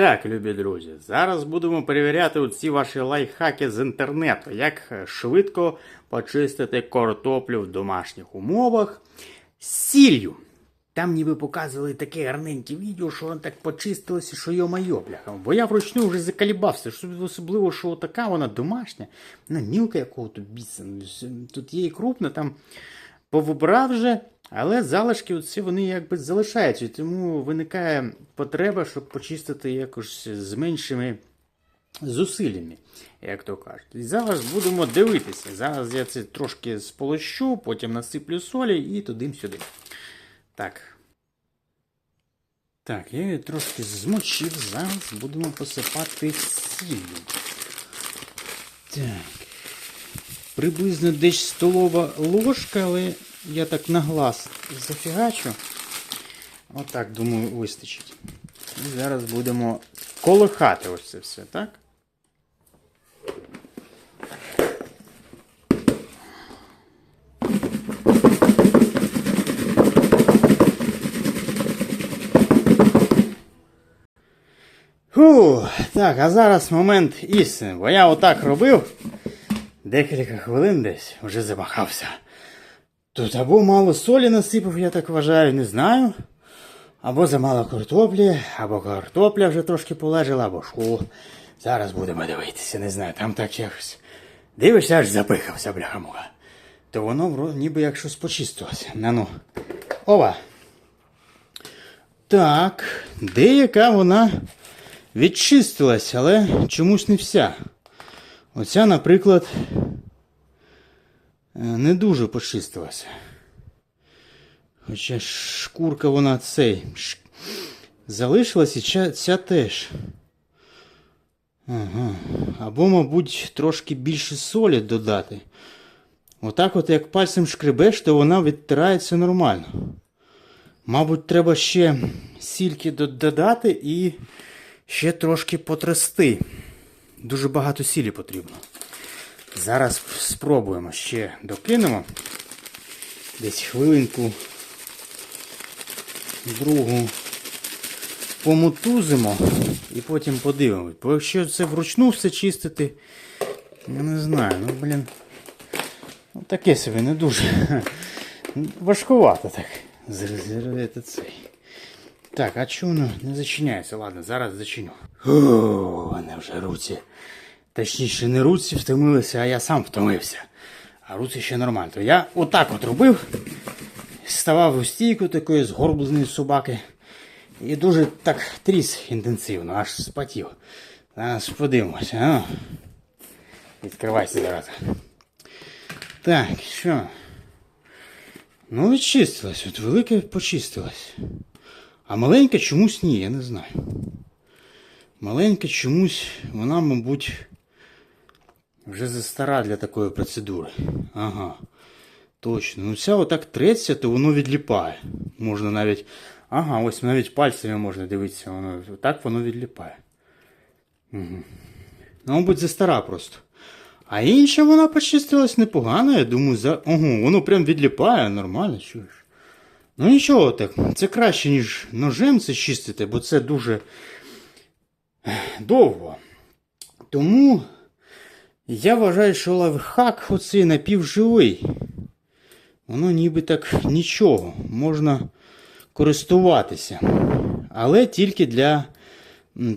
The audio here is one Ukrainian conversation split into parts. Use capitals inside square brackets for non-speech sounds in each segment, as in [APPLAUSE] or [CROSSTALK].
Так, любі друзі, зараз будемо перевіряти ці ваші лайфхаки з інтернету, як швидко почистити картоплю в домашніх умовах з сіллю. Там ніби показували таке гарненьке відео, що воно так почистилося, що йо майо, бляха. Бо я вручну вже закалібався, особливо, що така вона домашня, вона мілка якого-то біса. Тут є і крупна, там повибрав вже, але залишки оці вони якби залишаються, тому виникає потреба, щоб почистити якось з меншими зусиллями, як то кажуть. І зараз будемо дивитися. Зараз я це трошки сполощу, потім насиплю солі і туди-сюди. Так. Так, я її трошки змочив, зараз будемо посипати сіллю. Так. Приблизно десь столова ложка, але я так на глаз зафігачу. Отак, думаю, вистачить. І зараз будемо колихати ось це все, так? Фу, так, а зараз момент істини, бо я отак робив декілька хвилин десь вже замахався. Тут або мало солі насипав, я так вважаю, не знаю. Або замало картоплі, або картопля вже трошки полежала, або що. Зараз будемо дивитися, не знаю, там так якось. Дивишся, аж запихався, бляха-муха. То воно ніби як щось почистилося. На ну. Ова. Так, деяка вона відчистилась, але чомусь не вся. Оця, наприклад, не дуже почистилася. Хоча шкурка вона цей залишилась і ця, ця теж. Ага. Або, мабуть, трошки більше солі додати. Отак от як пальцем шкребеш, то вона відтирається нормально. Мабуть, треба ще сільки додати і ще трошки потрясти. Дуже багато сілі потрібно. Зараз спробуємо ще докинемо. Десь хвилинку другу помутузимо і потім подивимось. Бо якщо це вручну все чистити, я не знаю, ну блін. Ну, таке собі не дуже. [LAUGHS] Важкувато так. Зрозуміти цей. Так, а чого не зачиняється? Ладно, зараз зачиню. О, вони вже руці. Точніше, не руці втомилися, а я сам втомився. А руці ще нормально. Я отак от робив. Ставав у стійку такої згорбленої собаки. І дуже так тріс інтенсивно, аж спотів. Зараз подивимося. А? Відкривайся зараз. Так, що? Ну, відчистилось. От велике почистилось. А маленька чомусь ні, я не знаю. Маленька чомусь, вона, мабуть, вже застара для такої процедури. Ага. Точно. Ну ця отак треться, то воно відліпає. Можна навіть. Ага, ось навіть пальцями можна дивитися, воно так воно відліпає. Угу. Ну, мабуть, застара просто. А інша вона почистилась непогано, я думаю, за. Ого, воно прям відліпає, нормально, чуєш. Ну нічого так, це краще, ніж ножем це чистити, бо це дуже довго. Тому я вважаю, що лайфхак оцей напівживий. Воно ніби так нічого, можна користуватися. Але тільки для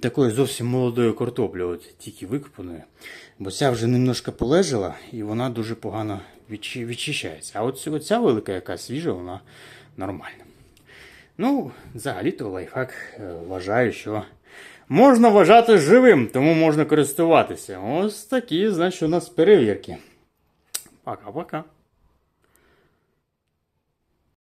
такої зовсім молодої картоплі, от тільки викопаної. Бо ця вже немножко полежала і вона дуже погано відчищається. А от оця велика, яка свіжа, вона нормальна. Ну, взагалі-то лайфхак е, вважаю, що можна вважати живим, тому можна користуватися. Ось такі, значить, у нас перевірки. Пока-пока.